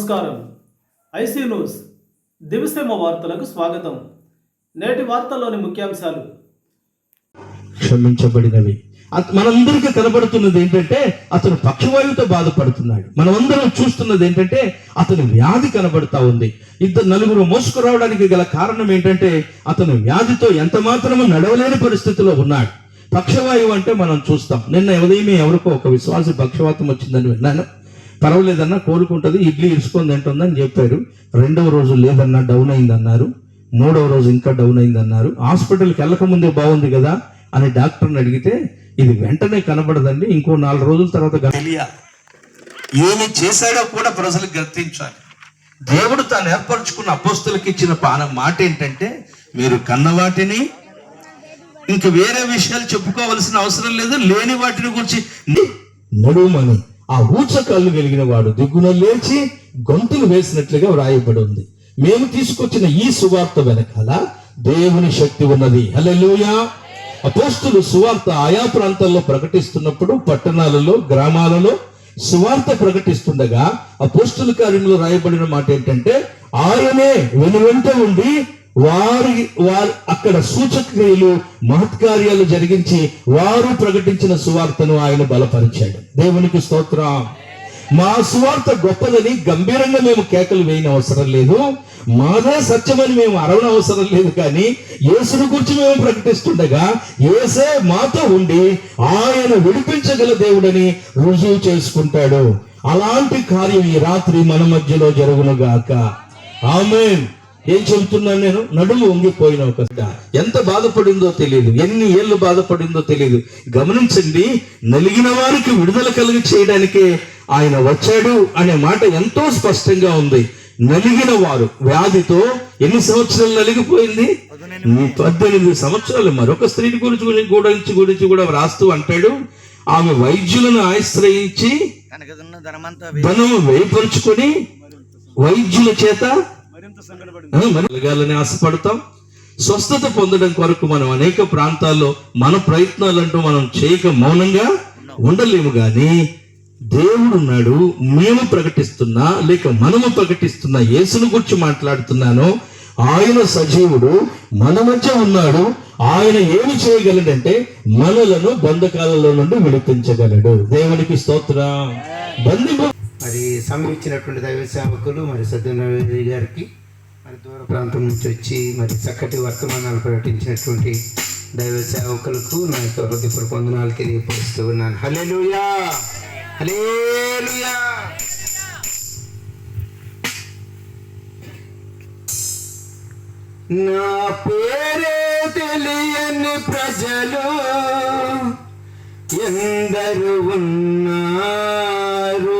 నమస్కారం. IC news. దివిసేమ వార్తలకు స్వాగతం. నేటి వార్తల్లోని ముఖ్యాంశాలు. క్షమించబడినవి. మనందరికీ కనబడుతున్నది ఏంటంటే అతను పక్షవాయువుతో బాధపడుతున్నాడు. మనమందరం చూస్తున్నది ఏంటంటే అతని వ్యాధి కనబడుతా ఉంది. ఇద్దరు నలుగురు మోసుకురావడానికి గల కారణం ఏంటంటే అతను వ్యాధితో ఎంత మాత్రము నడవలేని పరిస్థితిలో ఉన్నాడు. పక్షవాయువు అంటే మనం చూస్తాం. నిన్న ఉదయమే ఎవరికో ఒక విశ్వాసి పక్షవాతం వచ్చిందని విన్నాను. పర్వాలేదన్నా కోలుకుంటది ఇడ్లీ ఇరుచుకొని తింటుందని చెప్పారు. రెండవ రోజు లేదన్నా డౌన్ అయిందన్నారు. మూడవ రోజు ఇంకా డౌన్ అయిందన్నారు. హాస్పిటల్కి వెళ్ళక ముందే బాగుంది కదా అని డాక్టర్ని అడిగితే ఇది వెంటనే కనబడదండి ఇంకో నాలుగు రోజుల తర్వాత ఏమి చేశాడో కూడా ప్రజలకు గుర్తించాలి. దేవుడు తాను ఏర్పరచుకున్న అపోస్తులకి ఇచ్చిన పాన మాట ఏంటంటే మీరు కన్నవాటిని ఇంక వేరే విషయాలు చెప్పుకోవలసిన అవసరం లేదు లేని వాటిని గురించి నడుమని. ఆ ఊచ కళ్ళు కలిగిన వాడు దిగున లేచి గొంతులు వేసినట్లుగా వ్రాయబడి ఉంది మేము తీసుకొచ్చిన ఈ సువార్త వెనకాల దేవుని శక్తి ఉన్నది. హలలుయా అపోస్తులు సువార్త ఆయా ప్రాంతాల్లో ప్రకటిస్తున్నప్పుడు పట్టణాలలో గ్రామాలలో సువార్త ప్రకటిస్తుండగా అపోస్తుల కార్యంలో రాయబడిన మాట ఏంటంటే ఆయనే వెనువెంట ఉండి వారి వారు అక్కడ సూచక్రియలు మహత్కార్యాలు జరిగించి వారు ప్రకటించిన సువార్తను ఆయన బలపరిచాడు. దేవునికి స్తోత్రం. మా సువార్త గొప్పదని గంభీరంగా మేము కేకలు వేయని అవసరం లేదు. మాదే సత్యమని మేము అరవన అవసరం లేదు కానీ యేసుని గురించి మేము ప్రకటిస్తుండగా ఏసే మాతో ఉండి ఆయన విడిపించగల దేవుడని రుజువు చేసుకుంటాడు. అలాంటి కార్యం ఈ రాత్రి మన మధ్యలో జరుగునుగాక ఆమెన్. ఏం చెబుతున్నాను నేను? నడుము వంగిపోయిన ఒక. ఎంత బాధపడిందో తెలియదు ఎన్ని ఏళ్ళు బాధపడిందో తెలియదు గమనించండి నలిగిన వారికి విడుదల కలిగి చేయడానికే ఆయన వచ్చాడు అనే మాట ఎంతో స్పష్టంగా ఉంది. నలిగిన వారు వ్యాధితో ఎన్ని సంవత్సరాలు నలిగిపోయింది? ఈ పద్దెనిమిది సంవత్సరాలు మరొక స్త్రీని గురించి గురించి గురించి గురించి కూడా రాస్తూ అంటాడు. ఆమె వైద్యులను ఆశ్రయించి ధనము వేయపరుచుకొని వైద్యుల చేత కలగాలని ఆశపడతాం. స్వస్థత పొందడం కొరకు మనం అనేక ప్రాంతాల్లో మన ప్రయత్నాలంటూ మనం చేయక మౌనంగా ఉండలేము గాని దేవుడు ఉన్నాడు మేము ప్రకటిస్తున్నా లేక మనము ప్రకటిస్తున్న యేసును గురించి మాట్లాడుతున్నాను. ఆయన సజీవుడు మన మధ్య ఉన్నాడు. ఆయన ఏమి చేయగలడంటే మనలను బంధకాలలో నుండి విడిపించగలడు. దేవునికి స్తోత్రం. బంధింపు మరి సమయం ఇచ్చినటువంటి దైవ సేవకులు మరి సత్యనారాయణ గారికి మరి దూర ప్రాంతం నుంచి వచ్చి మరి చక్కటి వర్తమానాలు ప్రకటించినటువంటి దైవ సేవకులకు నా యొక్క హృదయపూర్వక వందనాలు తెలియపరుస్తూ ఉన్నాను. హల్లెలూయా! హల్లెలూయా! నా పేరే తెలియని ప్రజలు ఎందరు ఉన్నారు.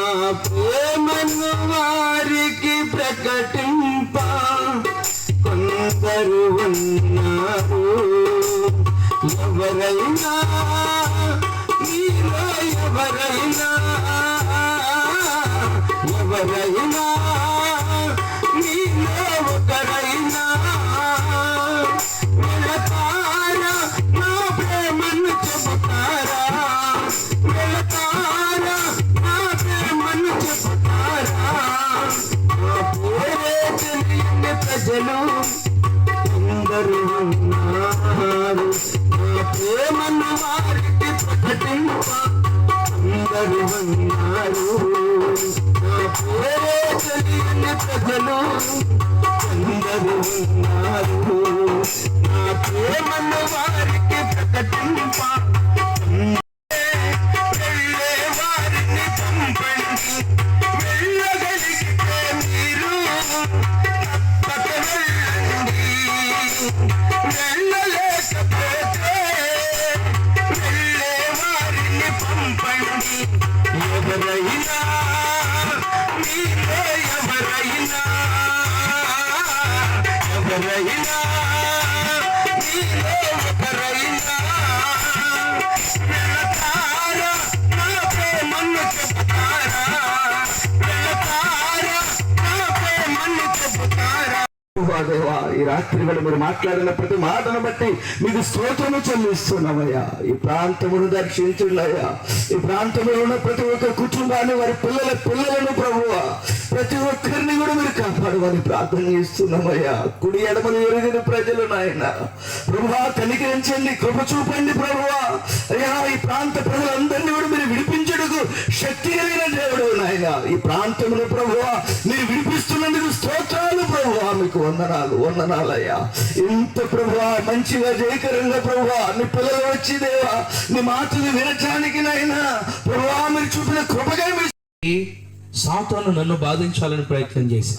ఎవరైనా మీలో ఎవరైనా ఎవరైనా మీలో ఒకరైనా వెళతారా నా ప్రేమను చెబుతారా? వెళతారా నా ప్రేమను చెబుతారా? నా పేరే తెలియని ప్రజలు అందరూ ఉన్నారు. ప్రేమను వారికి ప్రకటింప అందరూ అన్నారు. నా పేరే తెలియని ప్రజలు అందరూ ఉన్నారు నా ప్రేమను వారికి ప్రకటింప. దేవా, ఈ రాత్రి వేళ మీరు మాట్లాడిన ప్రతి మాటను బట్టి మీకు స్తోత్రము చెల్లిస్తున్నామయ్యా. ఈ ప్రాంతమును దర్శించుండయ్యా. ఈ ప్రాంతంలో ఉన్న ప్రతి ఒక్క కుటుంబాన్ని వారి పిల్లల పిల్లలను ప్రభువా ప్రతి ఒక్కరిని కూడా మీరు కాపాడమని ప్రార్థన చేస్తున్నామయ్యా. కుడి ఎడమలు ఎరిగిన ప్రజలు నాయన. ప్రభువా కనికరించండి. కృప చూపండి ప్రభువా. అయ్యా ఈ ప్రాంత ప్రజలందరినీ కూడా మీరు విడిపించడుకు శక్తి కలిగిన దేవుడు నాయన. ఈ ప్రాంతంలో ప్రభువా మీరు విడిపిస్తున్నందుకు స్తోత్రాలు ప్రభువా. మీకు వందనాలు వందనాలయ్యా. ఇంత ప్రభువా మంచిగా జయకరంగా ప్రభువా నీ పిల్లలు వచ్చి దేవా నీ మాటలు వినటానికి నాయన. ప్రభువా మీరు చూపిన కృపగా మీరు సాతాను నన్ను బాధించాలని ప్రయత్నం చేసి.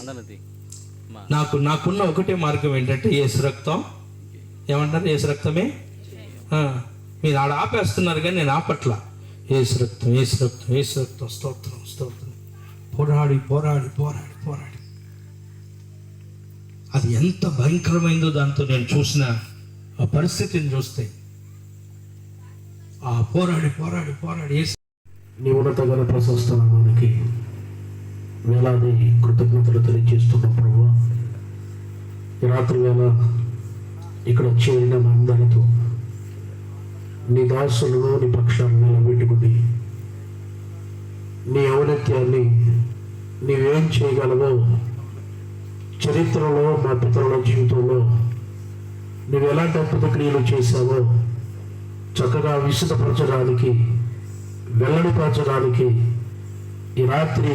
నాకు నాకున్న ఒకటే మార్గం ఏంటంటే ఏసు రక్తం. ఏమంటారు ఏసు రక్తమే? ఆ, మీరు ఆడ ఆపేస్తున్నారు కానీ నేను ఆపట్ల. ఏసు రక్తం ఏసు రక్తం ఏసు రక్తం. స్తోత్రం స్తోత్రం. పోరాడి పోరాడి పోరాడి పోరాడి. అది ఎంత భయంకరమైందో దాంతో నేను చూసిన ఆ పరిస్థితిని చూస్తే. ఆ పోరాడి పోరాడి పోరాడి ఏసు నీ ఉన్నత గల ప్రశస్త నామానికి వేలాది కృతజ్ఞతలు తెలియజేస్తున్నాం ప్రభు. ఈ రాత్రి వేళ ఇక్కడ చేరిన మందరితో అందరితో నీ దాసులను నీ పక్షాన్ని నిలబెట్టుకుని నీ ఔన్నత్యాన్ని నీవేం చేయగలవో చరిత్రలో మా పితరుల జీవితంలో నువ్వు ఎలాంటి అద్భుత క్రియలు చేశావో చక్కగా విశుద్ధపరచడానికి వెల్లడిపరచడానికి ఈ రాత్రి